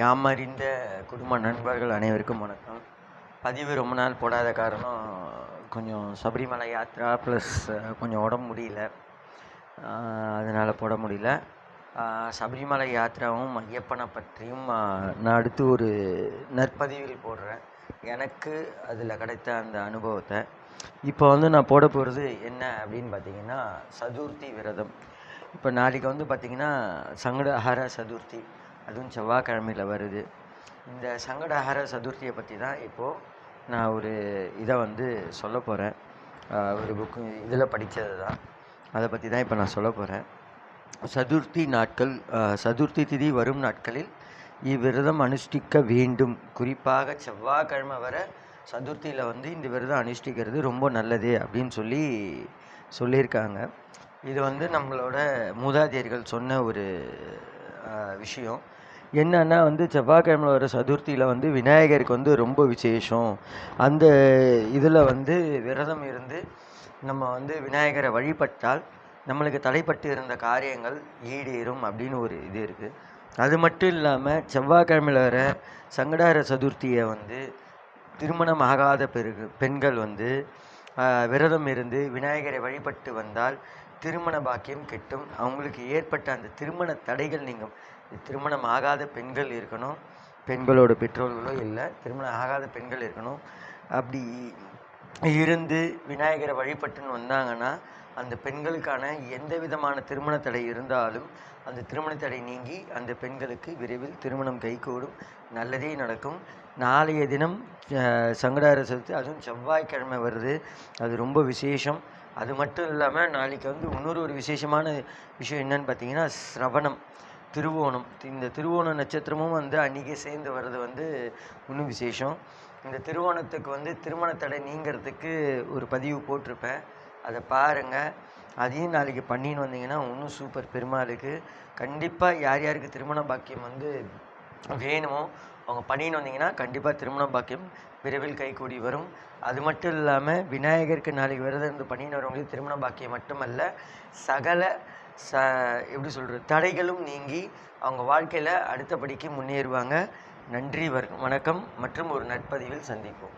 யாமறிந்த குடும்ப நண்பர்கள் அனைவருக்கும் வணக்கம். பதிவு ரொம்ப நாள் போடாத காரணம் கொஞ்சம் சபரிமலை யாத்ரா ப்ளஸ் கொஞ்சம் உடம்பு முடியல. அதனால் போட முடியல. சபரிமலை யாத்ராவும் ஐயப்பனை பற்றியும் நான் அடுத்து ஒரு நற்பதிவில் போடுறேன். எனக்கு அதில் கிடைத்த அந்த அனுபவத்தை. இப்போ வந்து நான் போட போகிறது என்ன அப்படின்னு பார்த்தீங்கன்னா சதுர்த்தி விரதம். இப்போ நாளைக்கு வந்து பார்த்திங்கன்னா சங்கடஹர சதுர்த்தி. அதுவும் செவ்வாய்க்கிழமையில் வருது. இந்த சங்கடஹர சதுர்த்தியை பற்றி தான் இப்போது நான் ஒரு இதை வந்து சொல்ல போகிறேன் ஒரு புக்கு இதில் படித்தது தான். அதை பற்றி தான் இப்போ நான் சொல்ல போகிறேன் சதுர்த்தி நாட்கள் சதுர்த்தி திதி வரும் நாட்களில் இவ்விரதம் அனுஷ்டிக்க வேண்டும். குறிப்பாக செவ்வாய்க்கிழமை வர சதுர்த்தியில் வந்து இந்த விரதம் அனுஷ்டிக்கிறது ரொம்ப நல்லது அப்படின்னு சொல்லி சொல்லியிருக்காங்க. இது வந்து நம்மளோட மூதாதையர்கள் சொன்ன ஒரு விஷயம். என்னன்னா வந்து செவ்வாய்க்கிழமை வர சதுர்த்தியில் வந்து விநாயகருக்கு வந்து ரொம்ப விசேஷம். அந்த இதில் வந்து விரதம் இருந்து நம்ம வந்து விநாயகரை வழிபட்டால் நம்மளுக்கு தடைப்பட்டு இருந்த காரியங்கள் ஈடேறும் அப்படின்னு ஒரு இது இருக்குது அது மட்டும் இல்லாமல் செவ்வாய்க்கிழமையில் வர சங்கடார சதுர்த்தியை வந்து திருமணம் ஆகாத பெருகு பெண்கள் வந்து விரதம் இருந்து விநாயகரை வழிபட்டு வந்தால் திருமண பாக்கியம் கிட்டும். அவங்களுக்கு ஏற்பட்ட அந்த திருமண தடைகள் நீங்கும். திருமணம் ஆகாத பெண்கள் இருக்கணும். பெண்களோட பெற்றோர்களோ இல்லை திருமணம் ஆகாத பெண்கள் இருக்கணும். அப்படி இருந்து விநாயகரை வழிபட்டுன்னு வந்தாங்கன்னா அந்த பெண்களுக்கான எந்த விதமான திருமண தடை இருந்தாலும் அந்த திருமண தடை நீங்கி அந்த பெண்களுக்கு விரைவில் திருமணம் கைகூடும். நல்லதே நடக்கும். நாளைய தினம் சங்கடார சதுர்த்தி அதுவும் செவ்வாய்க்கிழமை வருது. அது ரொம்ப விசேஷம். அது மட்டும் இல்லாமல் நாளைக்கு வந்து இன்னொரு ஒரு விசேஷமான விஷயம் என்னன்னு பார்த்தீங்கன்னா சிரவணம் திருவோணம். இந்த திருவோண நட்சத்திரமும் வந்து அன்றைக்கே சேர்ந்து வர்றது வந்து இன்னும் விசேஷம். இந்த திருவோணத்துக்கு வந்து திருமண தடை நீங்கிறதுக்கு ஒரு பதிவு போட்டிருப்பேன். அதை பாருங்கள் அதையும் நாளைக்கு பண்ணின்னு வந்தீங்கன்னா இன்னும் சூப்பர் பெருமாளுக்கு கண்டிப்பாக யார் யாருக்கு திருமண பாக்கியம் வந்து வேணுமோ அவங்க பண்ணின்னு வந்தீங்கன்னா கண்டிப்பாக திருமண பாக்கியம் விரைவில் கைகூடி வரும். அது மட்டும் இல்லாமல் விநாயகருக்கு நாளைக்கு விரதம் இருந்து பண்ணின்னு வரவங்களுக்கு திருமண பாக்கியம் மட்டுமல்ல சகல ச எப்படி சொல்கிறது தடைகளும் நீங்கி அவங்க வாழ்க்கையில் அடுத்தபடிக்கு முன்னேறுவாங்க. நன்றி வணக்கம் மற்றும் ஒரு நட்பதிவில் சந்திப்போம்.